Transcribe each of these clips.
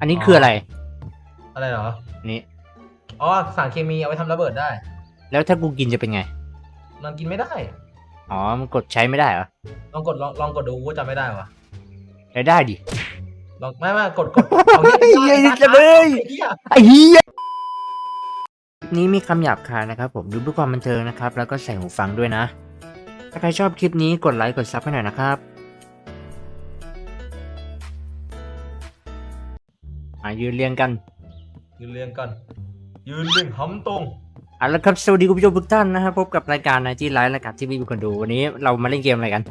อันนี้คืออะไร อะไรเหรออันนี้อ๋อ สารเคมีเอาไว้ทำระเบิดได้ แล้วถ้ากูกินจะเป็นไง มันกินไม่ได้ อ๋อ มันกดใช้ไม่ได้เหรอ ลองกดลองลองกดดูกูจำไม่ได้วะใช้ได้ดิ ลองไม่ไม่กดกดเอางี้เฮ้ยได้ได้จะเลยไอ้เหี้ยไอ้เหี้ยนี้มีคำหยาบคายนะครับผมดูเพื่อความบันเทิงนะครับ แล้วก็ใส่หูฟังด้วยนะ ถ้าใครชอบคลิปนี้กดไลค์กดซับให้หน่อยนะครับ มายืนเรียงกันยืนเรียงกัน ยืนเรียงหำตรงเอาละครับสวัสดีคุณผู้ชมทุกท่านนะครับพบกับรายการนายที่ไลฟ์รายการที่ไมมีคนดูวันนี้เรามาเล่นเกมอะไรกัน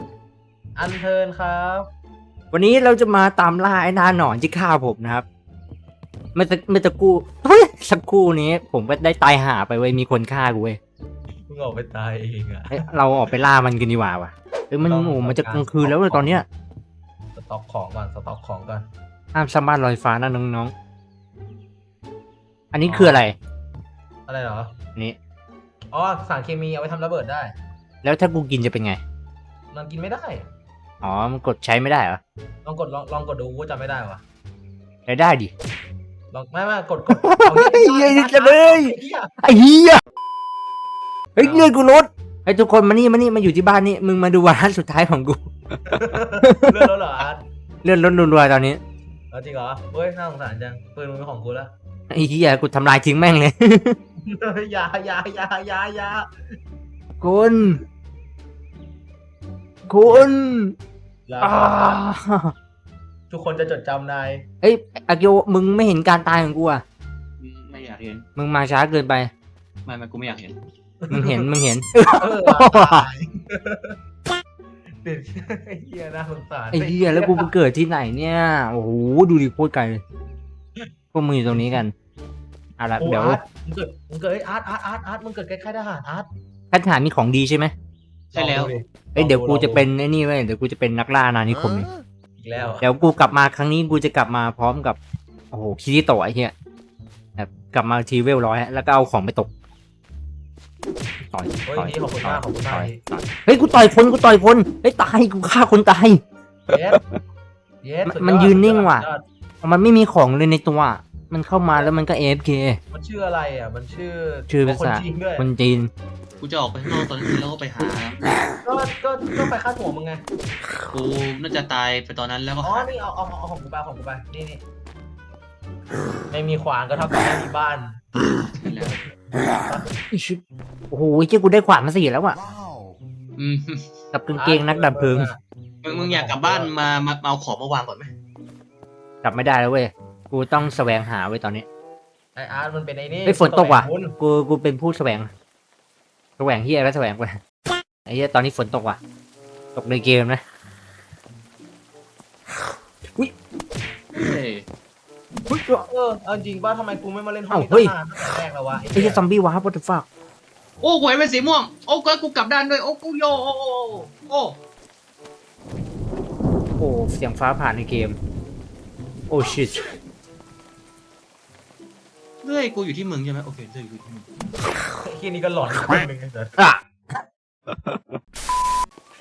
อันเทิร์นครับ วันนี้เราจะมาตามล่าไอ้หนาหนอนที่ฆ่าผมนะครับเมื่อตะเมื่อตะกู้เฮ้ยสักครู่นี้ ผมก็ได้ตายหาไปเว้ยมีคนฆ่ากูเว้ยมึงออกไปตายเองอะเอ้ยเราออกไปล่ามันกันดีกว่าว่ะเอ้ยมันต้องโอ้โหมันจะต้องกลางคืนแล้วเลยตอนเนี้ยสต็อกของก่อนสต็อกของก่อน ห้ามสามารถลอยฟ้านะน้องๆ อันนี้คืออะไร อะไรเหรออันนี้อ๋อ สารเคมีเอาไว้ทำระเบิดได้ แล้วถ้ากูกินจะเป็นไง มันกินไม่ได้ อ๋อ มันกดใช้ไม่ได้เหรอ ลองกดลองลองกดดูกูจำไม่ได้วะใช้ได้ดิ ลองไม่ไม่กดกดเอางี้เฮ้ยเฮ้ยได้จะเลย ไอ้เหี้ยไอ้เหี้ย เฮ้ยเลือดกูลดไอ้ทุกคนมานี่มานี่มาอยู่ที่บ้านนี่มึงมาดูวาระสุดท้ายของกู เลื่อนแล้วเหรออาร์ตเลือดลดรัวๆตอนนี้ เอาจริงเหรอเฮ้ยน่าสงสารจังปืนมึงเป็นของกูแล้วไอ้เหี้ยกูทำลายทิ้งแม่งเลย อยาอยาอยาอยาอยาคุณ คุณอยาอ่าทุกคนจะจดจำนายเอ้ยอากิโอมึงไม่เห็นการตายของกูอะ ไม่อยากเห็นมึงมาช้าเกินไป ไม่ไม่กูไม่อยากเห็น มึงเห็น มึงเห็น เออตาย เด็ดไอ้เหี้ยน่าสงสารไอ้เหี้ยแล้วกูไปเกิดที่ไหนเนี่ย โอ้โหดูดิโคตรไกลเลยพวกมึงอยู่ตรงนี้กันเอาละโอ้เดี๋ยวอาร์ตมึงเกิดมึงเกิดไอ้ยอาร์ตอาร์ตอาร์ตอาร์ตมึงเกิดใกล้ๆทหารอาร์ตท่านทหารมีของดีใช่ไหมใช่แล้วองดูดิเอ้ยเดี๋ยวลองกูจะเป็นไอ้นี่เว้ยเดี๋ยวกูจะเป็นนักล่าอาณานิคมเองอีกแล้วเดี๋ยวกูกลับมาครั้งนี้กูจะกลับมาพร้อมกับโอ้โหคิริโตะไอ้เหี้ยแบบกลับมาทีเวลร้อยแล้วก็เอาของไปตก ต่อยเฮ้ยต่อยนี่ขอบคุณมากขอบคุณมาก ต่อยต่อยเฮ้ยกูต่อยคนกูต่อยคนเฮ้ยตายกูฆ่าคนตาย เย็ดเย็ดมันสุดอดมันยืนนิ่งว่ะ สุดยอดมันไม่มีของเลยในตัวมันเข้ามาแล้วมันก็ AFK มันชื่ออะไรอะ มันชื่อชื่อภาษา คนจีนด้วยคนจีนกูจะออกไปข้างนอกตอนนี้แล้วก็ไปหา ก็ก็ก็ไปคาดหัวมึงไง กูน่าจะตายไปตอนนั้นแล้วก็อ๋อหานี่ เอาเอาเอาของกูไปเอาของกูไป นี่นี่ไม่มีขวานก็เท่ากับไม่มีบ้าน แล้ว โอ้โหเจ้ากูได้ขวานมาสี่แล้วอะอืมกับกางเกงนักดับเพลิง มึงมึงอยากกลับบ้านมามามาเอาของมาวางก่อนไหมกลับไม่ได้แล้วเว้ย กูต้องแสวงหาไว้ตอนนี้ ไออาร์ตมันเป็นไอ้นี่เฮ้ยฝนตกว่ะคุณกู กูเป็นผู้แสวง แสวงเฮียแล้วแสวงไปไอ้เฮียตอนนี้ฝนตกว่ะ ตกในเกมนะ เฮ้ย เออเอาจริงป่ะทำไมกูไม่มาเล่นห้องเอ้านี้เฮ้ยตั้งนานตั้งแต่แรกแล้ววะไอ้เฮียซอมบี้วาร์ปวัตฟักโอ้กูเห็นเป็นสีม่วง โอ้ก็กูกลับด้านด้วย โอ้กูโยโอ้โอ้โอ้โอ้เสียงฟ้าผ่านในเกม โอ้ชิตเฮ้ยกูอยู่ที่มึงใช่ไหมโอเคเฮ้ยอยู่ที่มึงไอ้ที่นี่ก็หลอนคนหนึ่งไอ้สัสอะ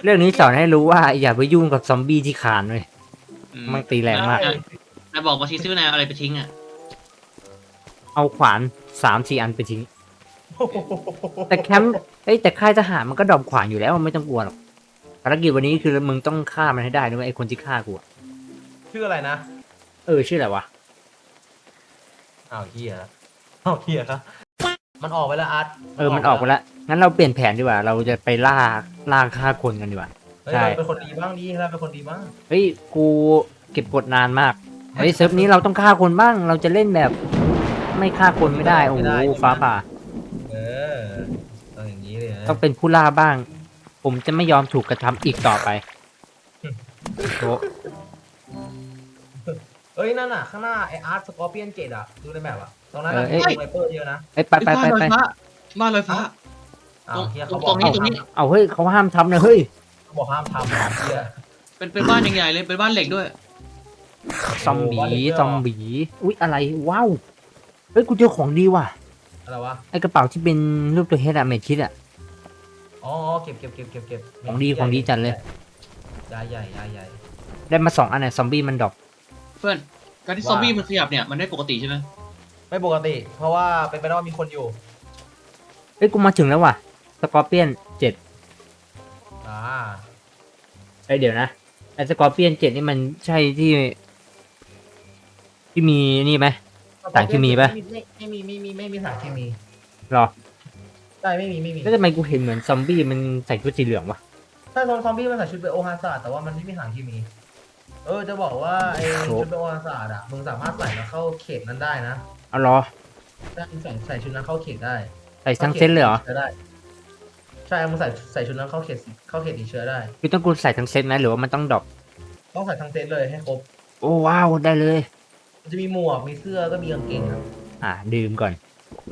เรื่องนี้สอนให้รู้ว่าอย่าไปยุ่งกับซอมบี้ที่คานเลย อืมันตีแรงมากนายบอกมาทีซื้อนายเอาอะไรไปทิ้งอะ เอาขวานสามสี่อันไปทิ้ง แต่แคมป์เอ้ยแต่ค่ายทหารมันก็ดรอปขวานอยู่แล้วไม่ต้องกลัวหรอกภารกิจวันนี้คือมึงต้องฆ่ามันให้ได้ด้วยไอ้คนที่ฆ่ากูอะชื่ออะไรนะเออชื่ออะไรวะอ้าวเฮียอ้าวเฮียครับมันออกไปแล้วอาร์ตเออมันออกไปแล้วงั้นเราเปลี่ยนแผนดีกว่า เราจะไปล่าล่าฆ่าคนกันดีกว่า เฮ้ยใช่ เราเป็นคนดีบ้างดีเราเป็นคนดีบ้างเฮ้ยกูเก็บกดนานมาก เฮ้ยเซิร์ฟนี้เราต้องฆ่าคนบ้าง เราจะเล่นแบบไม่ฆ่าคนไม่ได้โอ้โหฟ้าผ่า เออต้องอย่างนี้เลยนะต้องเป็นผู้ล่าบ้าง ผมจะไม่ยอมถูกกระทำอีกต่อไปโอ้เอ้ยนั่นน่ะข้างหน้าไออาร์ตสกอร์เปียนเกตอะดูในแบบอะตรงนั้นน่ะเออเอ้ยมีไวเปอร์เยอะนะเอ้ยไปไปไปบ้านลไปอยฟ้าบ้านลอยฟ้าอ้าวเฮียตรเขางบอกตรงนี้ห้ามตรงนี้เอาเฮ้ยเขาห้ามทำนะเฮ้ยเขาบอกห้ามทำนะเฮียเป็นเป็นบ้านใหญ่ๆเลยเป็นบ้านเหล็กด้วย ซอมบีซอมบีอุ๊ยอะไรว้าวเฮ้ยกูเจอของดีว่ะอะไรวะไอกระเป๋าที่เป็นรูปตัวเฮดอะเมดคิดอะอ๋อเก็บเก็บเก็บเก็บเก็บของดีของดีจัดเลยยายใหญ่ยายใหญ่ได้มาสองอันเนี่ยซอมบี้มันดรอปเพื่อนการที่ซอมบี้มันขยับเนี่ยมันได้ปกติใช่ไหมไม่ปกติ เพราะว่าเป็นไปได้ว่ามีคนอยู่เอ้ยกูมาถึงแล้วว่ะสกอร์เปียนเจ็ดอ่าไอยเดี๋ยวนะไอสกอร์เปียนเจ็ดนี่มันใช่ที่ ที่มีนี่ไหม สารเคมีปะไม่ไม่มีไม่มีไม่มีสารเคมีหรอใช่ไม่มีไม่มีแล้วทำไมกูเห็นเหมือนซอมบี้มันใส่ชุดสีเหลืองวะ ถ้าโซนซอมบี้มันใส่ชุดเบโอฮาซาร์ดแต่ว่ามันไม่มีสารเคมี เออจะบอกว่าไอ้ชุดเบโอฮาซาร์ดอะมึงสามารถใส่แล้วเข้าเขตนั้นได้นะเอาเหรอได้มึงใส่ใส่ชุดนั้นเข้าเขตได้ใส่ทั้งเซตเลยเหรอชื้ได้ ใช่มึงใส่ใส่ชุดนั้นเข้าเขตเข้าเขตติดเชื้อได้ คือต้องกูใส่ทั้งเซตไหมหรือว่ามันต้องดรอปต้องใส่ทั้งเซตเลยให้ครบ โอ้ว้าวได้เลย มันจะมีหมวก มีเสื้อ ก็มีกางเกงครับ อะดื่มก่อน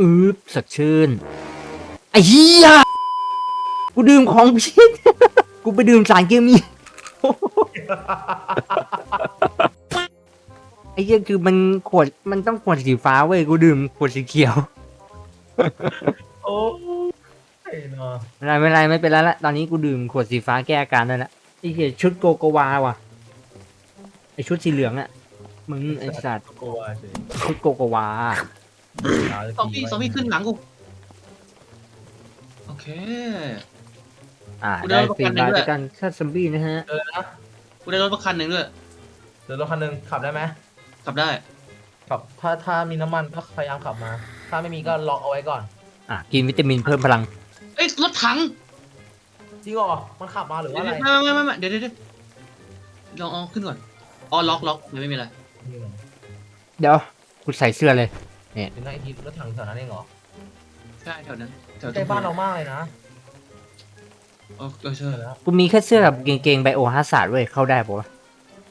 อืบสดชื่นไอ้เหี้ยกูดื่มของพิษ กูไปดื่มสารเคมีไอ้เหี้ยคือมันขวดมันต้องขวดสีฟ้าเว้ยกูดื่มขวดสีเขียวโอ้ยเนาะไม่เป็นไรไม่เป็นไรไม่เป็นไรละตอนนี้กูดื่มขวดสีฟ้าแก้อาการได้ละไอ้เหี้ยชุดโกโกวาว่ะไอชุดสีเหลืองอะ มึงไอสัตว์กลัวสิชุดโกโกวาซอมบี้ซอมบี้ขึ้นหลังกู โอเค อ่ากูได้ได้ประฟรีกันหนึ่บางร์ด้วยจากการฆ่าซอมบี้นะฮะ เออนะกูได้รถประคันหนึ่งด้วยเดี๋ยวรถคันหนึงขับได้ไหมขับได้ ขับถ้าถ้ามีน้ำมันก็พยายามขับมา ถ้าไม่มีก็ล็อกเอาไว้ก่อน อะกินวิตามินเพิ่มพลัง เอ้ยรถถังจริงเหรอมันขับมาหรือว่าอะไร ไม่ไม่ไม่ไม่เดี๋ยวเดี๋ยวเดี๋ยวลองเอาขึ้นก่อนอ๋อล็อกล็อกไม่มีอะไร นี่เหรอเดี๋ยวกูใส่เสื้อเลยเดี๋ยวนะไอทีรถถังแถวนั้นเองเหรอใช่แถวนั้นแถวใกล้บ้านเรามากเลยนะเออเออใช่เดี๋ยวนะกูมีแค่เสื้อกับกางเกงไบโอฮาซาร์ดเว้ยเข้าได้ปะวะ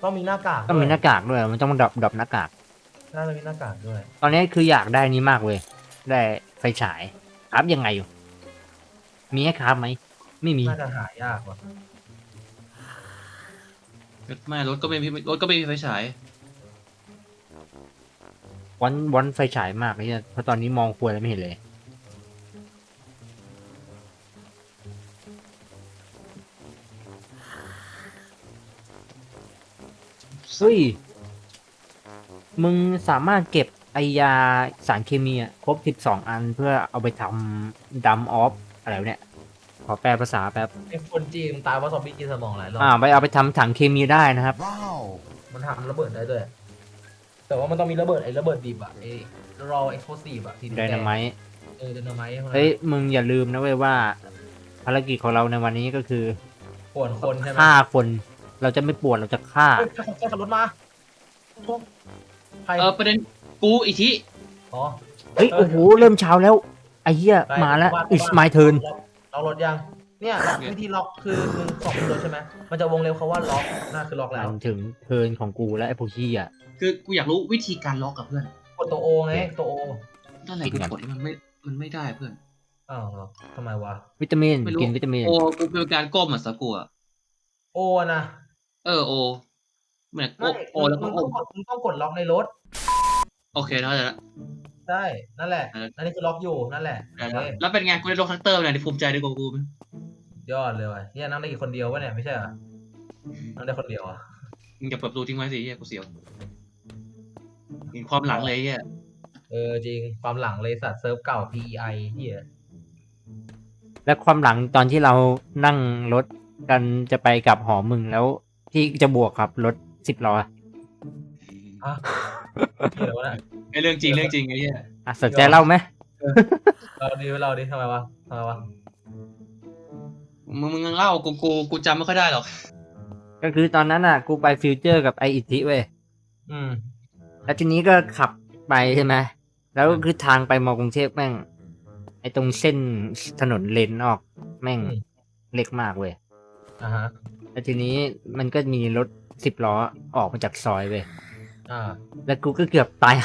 ต้องมีหน้ากากต้องมีหด้วยน้ากากด้วย มันต้องดรอปดรอปหน้ากาก น่าจะมีหน้ากากด้วยตอนนี้คืออยากได้นี้มากเว้ย ได้ไฟฉายครับยังไงอยู่ มีให้ครับไหม ไม่มี น่าจะหายากว่ะไม่รถก็ไม่มีรถก็ไม่มีไฟฉาย วันวันไฟฉายมากเลยเนี่ยเพราะตอนนี้มองควรแล้วไม่เห็นเลยเฮ้ยมึงสามารถเก็บไอยาสารเคมีอะครบ 12 อันเพื่อเอาไปทำดัมออฟ อะไรวะเนี่ย ขอแปลภาษาแป๊บไอ้คนจีนตายเพราะซอมบี้กินสมองหลายรอบอ่าไปเอาไปทำถังเคมีได้นะครับมันทำระเบิดได้ด้วย แต่ว่ามันต้องมีระเบิดไอ้ระเบิดดิบอะไอ้รอเอ็กโพซีฟอะที่ไดนาไมต์เออไดนาไมต์พวกนั้นเฮ้ยมึงอย่าลืมนะเว้ยว่า ภารกิจของเราในวันนี้ก็คือป่วนคนใช่ไหมฆ่าคน เราจะไม่ปวดเราจะฆ่าเฮ้ยใครใครขับรถมาโอ้ใครเออประเด็นกูอีกทีอ๋อเฮ้ยโอ้โหเริ่มเช้าแล้วไอ้เหี้ยมาแล้ว it's my turn ล็อกรถยัง เนี่ยล็อกวิธีล็อกคือมึงสองรถใช่ไหมมันจะวงเล็บเขาว่าล็อกน่าคือล็อกแล้วมันถึงเทิร์นของกูแล้วไอ้พวกเหี้ยคือกูอยากรู้วิธีการล็อกกับเพื่อนกดตัวโอไงตัวโอนั่นแหละกิกูนก่อนกดแล้วมันไม่ มันไม่ได้เพื่อนอ้าวเหรอทำไมวะวิตามินไม่รู้กินวิตามินโอกูเป็นการก้มอะสกูอะโอนะเออโอเหมือนโอไม่โอแล้วก็มึงโอต้องกดมึงต้องกดล็อกในรถ โอเคแล้วแล้วใช่นั่นแหละเออนั่นนี่คือล็อกอยู่นั่นแหละ แล้วเออแล้วเป็นไงกูได้ลงคัตเตอร์เนี่ยที่ภูมิใจด้วยกูกูไหม ยอดเลยว่ะเฮียนั่งได้กี่คนเดียววะเนี่ยไม่ใช่เหรอนั่งได้คนเดียวอะมึงอย่าเปิดประตูทิ้งไว้สิเฮียกูเสียวเห็นความหลังเลยเฮียเออจริงความหลังเลยสัตว์เซิร์ฟเก่า PEI เฮียและความหลังตอนที่เรานั่งรถกันจะไปกับหอมึงแล้วที่จะบวกกับรถสิบล้ออะอะเฮียวะเนี่ยไอเรื่องจริงเรื่องจริงไอ้เฮียอะสนใจเล่าไหมเราดีเราดีทำไมวะทำไมวะ มึงมึงเล่ากูกูกูจำไม่ค่อยได้หรอก ก็คือตอนนั้นอะ กูไปฟิวเจอร์กับไออิทิเว้ย อืม แล้วทีนี้ก็ขับไปใช่ไหม แล้วคือทางไปมอกรุงเทพแม่ง ไอตรงเส้นถนนเลนออก แม่งอืม เล็กมากเว้ย อ่าฮะ แล้วทีนี้มันก็มีรถสิบล้อออกมาจากซอยเว้ย อ่าแล้วกูก็เกือบตาย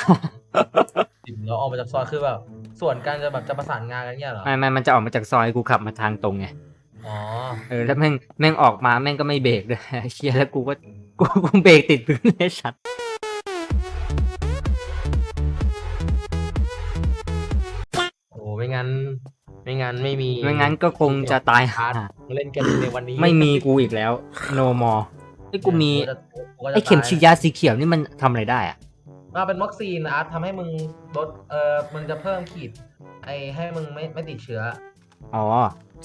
สิบเราออกมาจากซอยคือแบบส่วนการจะแบบจะประสานงานกันเนี่ยเหรอ ไม่ไม่มันจะออกมาจากซอยกูขับมาทางตรงไง อ๋อเออแล้วแม่งแม่งออกมาแม่งก็ไม่เบรกด้วยเชียแล้วกูก็กูกูเบรกติดพื้นเลยสัตว์โอ้ไม่งั้น ไม่งั้นไม่มีไม่งั้นก็คงจะตายห่าเล่นกันในวันนี้ไม่มีกูอีกแล้ว no more ไอ้ยกูมีกูจะกูจะไอ้เข็มฉีดตายยาสีเขียวนี่มันทำอะไรได้อะมาเป็นวัคซีนอาร์ตทำให้มึงลดเออมึงจะเพิ่มขีดไอให้มึงไม่ไม่ติดเชื้อ อ๋อ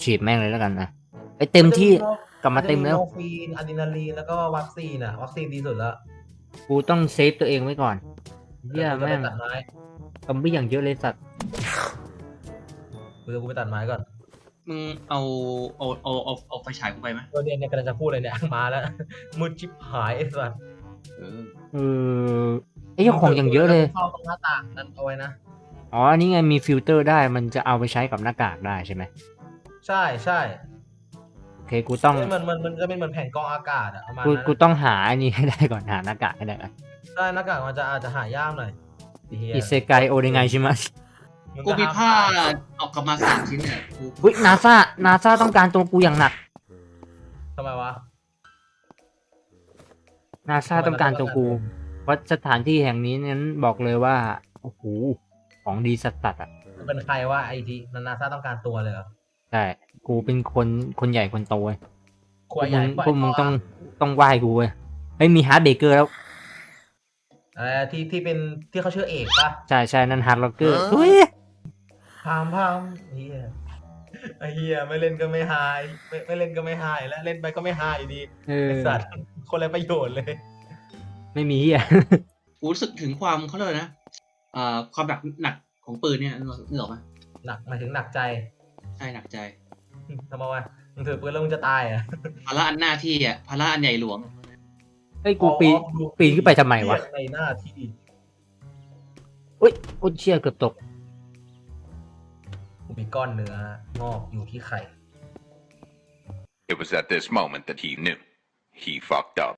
ฉีดแม่งเลยแล้วกันนะไอยเต็มที่กลับมาเต็มแล้วโมฟีนอะดรีนาลีนแล้วก็วัคซีนอะวัคซีนดีสุดแล้วกูต้องเซฟตัวเองไว้ก่อนเหี้ยกูจะแม่ไปงตัดไม้ซอมบี้อย่างเยอะเลยสัตว์กูจะกูไปตัดไม้ก่อนมึงเอาเอาเอาเอาเอาไฟฉายกูไปไหมตัวเดียนเนี่ยกำลังจะพูดเลยเนี่ย มาแล้ว มืดชิบหายไอ้สัสเออเออไอ้เจ้าของอย่างเยอะเลยเข้าตรงหน้าต่างนั่นเอาไว้นะ อ๋ออันนี้ไงมีฟิลเตอร์ได้มันจะเอาไปใช้กับหน้ากากได้ใช่ไหม ใช่ใช่โอเคกูต้องมันมันมันจะเป็นเหมือนแผ่นกรองอากาศอะประมาณกูนั้นกูต้องหาอันนี้ให้ได้ก่อนหาหน้ากากให้ได้ก่อนใช่หน้ากากมันจะอาจจะหายากหน่อยไอ้เหี้ยอิเซไกโอเดไงใช่ไหมมึงกูมีผ้าห้เอากลับมาสามชิ้นเนี่ยกูอุ้ยนาซานาซาต้องการตัวกูอย่างหนักทำไมวะ นาซาต้องการตัวกูเพราะสถานที่แห่งนี้นั้นบอกเลยว่าโอ้โหของดีสัสๆอะมันเป็นใครว่าไอทีนานาซาต้องการตัวเลยเหรอ ใช่ กูเป็นคนคนใหญ่คนโตเว้ยขพววกใหมึญ่งปล่พวกมึงตัวต้องต้องไหว้กูเว้ยเฮ้ยมีฮาร์ดเบเกอร์แล้ว อะไรที่ที่เป็นที่เขาชื่อเอกปะใช่ใช่นั่นฮาร์ดล็อกเกอร์เฮ้ยพามพามเฮียไอเฮียไม่เล่นก็ไม่หาย ไม่ไม่เล่นก็ไม่หาย แล้วเล่นไปก็ไม่หายอยู่ดีเออไอสัตว์คนไรประโยชน์เลยไม่มีเฮียกูรู้สึกถึงความเขาเรียกอะไรนะอ่าความหนักหนักของปืนเนี่ยนึกออกนึกออกไหมหนักหมายถึงหนักใจ ใช่หนักใจทำไมวะมึงถือปืนแล้วมึงจะตายอะภาระอันหน้าที่อะภาระอันใหญ่หลวง เฮ้ยกูปีน ปีนขึ้นไปทำไมวะ ในหน้าที่อุ้ยโอ้ยเชี่ยเกือบตก กูมีก้อนเนื้องอกอยู่ที่ไข่ It was at this moment that he knew. He fucked up.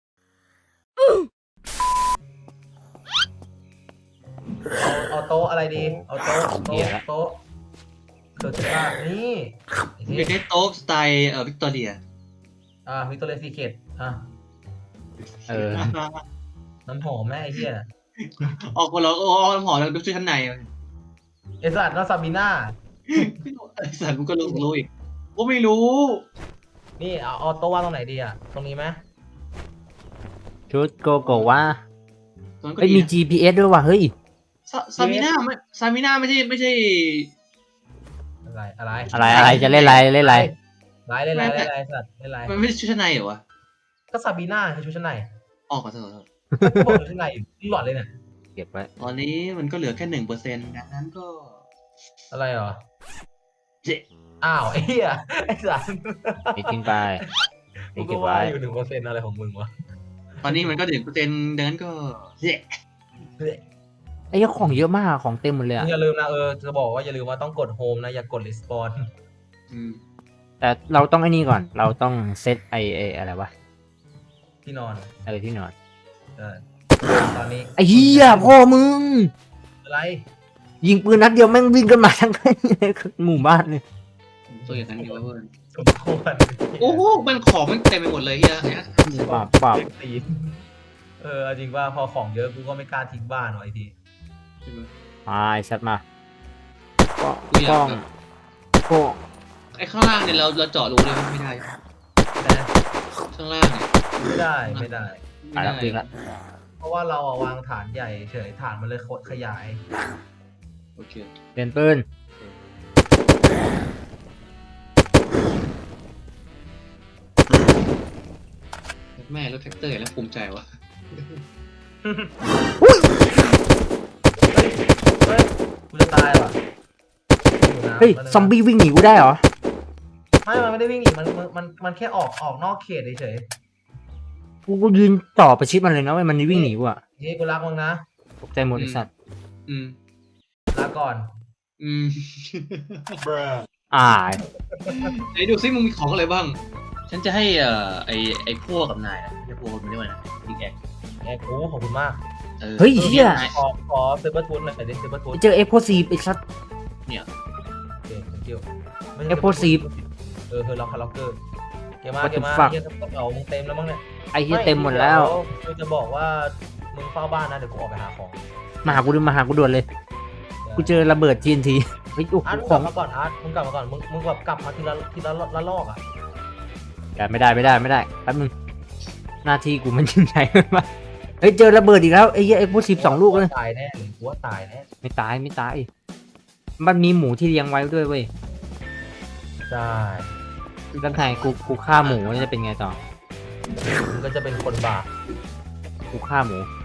เอาเอาโต๊ะอะไรดี เอาโต๊ะเหี้โต๊ะยละโต๊ะเกิดขึ้นมานี่ไอ้มีที่ได้โต๊ะสไตล์เอ่อวิกตอเรียอ่าวิกตอเรียซีเคทอะเออ น้ำหอมแม่ไอ้เหี้ยออกมาแล้วโอ้น้ำหอมแล้วดูชุดชั้นในไอสัตว์น้องซาบิน่าไอ้สัตว์มึงก็รู้รู้อีกกูไม่รู้ นี่เอาเอาโต๊ะวางตรงไหนดีอะ ตรงนี้ไหมชุดโกโกวาตอนนั้นก็เฮ้ยดีมีนะ GPS ด้วยว่ะเฮ้ยซาซามิน่าไม่ซามิน่าไม่ใช่ไม่ใช่ อะไรอะไรอะไรอะไรจะเล่นอะไรเล่นอะไรไรเล่นไรเล่นไรสัตว์เล่นไรมันไม่ใช่ชุดชั้นในเหรอวะก็ซาบิน่าคือชุดชั้นในออกมาเถอะก็บอกชุดชั้นในหลอดเลยเนี่ยเก็บไว้ตอนนี้มันก็เหลือแค่หนึ่งเปอร์เซ็นต์ดังนั้นก็ อะไรเหรอเจ๊อ้าวไอ้เหี้ยไอ้สัตว์ไม่ทิ้งไปกูไม่ก็เก็บว่าไว้อยู่หนึ่งเปอร์เซ็นต์อะไรของมึงวะตอนนี้มันก็หนึ่งเปอร์เซ็นต์ดังนั้นก็เจ๊ ไอ้เจ้าของเยอะมากของเต็มหมดเลยมึอะงอย่าลืมนะเออจะบอกว่าอย่าลืมว่าต้องกดโฮมนะอย่ากดรีสปอนอืมแต่เราต้องไอ้นี่ก่อน เราต้องเซตไอไออะไรวะที่นอนเออที่นอนเออตอนนี้ไอ้เหี้ยพ่อมึง อะไรยิงปืนนัดเดียวแม่งวิ่งกันมาทั้งหมู่บ้านเลยตัวอย่างนั้นดีกว่าเพื่อนสมควรโอ้โหมันของมันเต็มไปหมดเลยเฮียเนี่ยปราบปราบเรียกตีนเออเอาจริงว่าพอของเยอะกูก็ไม่กล้าทิ้งบ้านหรอกไอ้ทีมา ไอ้สัตว์มาก็กูอยากกล้องโก้ไอ้ข้างล่างเนี่ยเราเราเจาะรูเลยไม่ได้แต่ข้างล่างเนี่ยไม่ได้ไม่ได้อะแล้วจริงละเพราะว่าเราอะวางฐานใหญ่เฉยฐานมันเลยขยาย โอเคเปลี่ยนปืนแม่รถแท็กเตอร์แล้วภูมิใจวะเฮ้ย กูจะตายว่ะอยู่นะเฮ้ยมันซอมบี้วิ่งหนีกูได้เหรอ ไม่ มันไม่ได้วิ่งหนีมันมันมันมันแค่ออกออกนอกเขตเฉยกูกูยืนต่อประชิดมันเลยนะเว้ยมันวิ่งหนีกูอะๆเฮ้ยกูรักมึงนะตกใจหมดไอ้สัตว์ อืม ลาก่อน อืมอ่า ไหนดูซิมึงมีของอะไรบ้าง ฉันจะให้เอ่อไอไอพวกกับนายนะไม่ใช่พวกมันด้วยนะดิกแอกแอกกูขอบคุณมากออ เฮ้ยเหี้ยนายขอขอเซเบอร์ทูนหน่อยดิเซเบอร์ทูนเจอเอฟโพซีไอ้สัตว์เนี่ยโอเค thank you ไม่เอฟโพซีเออเฮอร์ล็อกคาร์ล็อกเกอร์เกมมา What เก the มมา fuck เกมกระเป๋ามึงเต็มแล้วมั้งเนี่ยไอ้เหี้ยเต็มหมดแล้ว กูจะบอกว่ามึงเฝ้าบ้านนะเดี๋ยวกูออกไปหาของมาหากูดิมาหากูด่วนเลย กูเจอระเบิด TNT เฮ้ยโอ้โหอาร์ตมึงขกลัอบงมาก่อนอาร์ตมึงกลับมาก่อนมึงมึงแบบกลับมาทีละทีละละลอกอะ ไม่ได้ไม่ได้ไม่ได้แป๊บนึงหน้าที่กูมันยิ่งใหญ่มาก เฮ้ยเจอระเบิดอีกแล้วไอ้เหี้ยไอ้พวกสิบสองลูกเลยตายแน่กูว่าตายแน่ไม่ตายไม่ตาย มันมีหมูที่เลี้ยงไว้ด้วยเว้ยใช่แล้วไงกูกูฆ่าหมูแล้วจะเป็นไงต่อมันก็จะเป็นคนบาปกูฆ่าหมูเ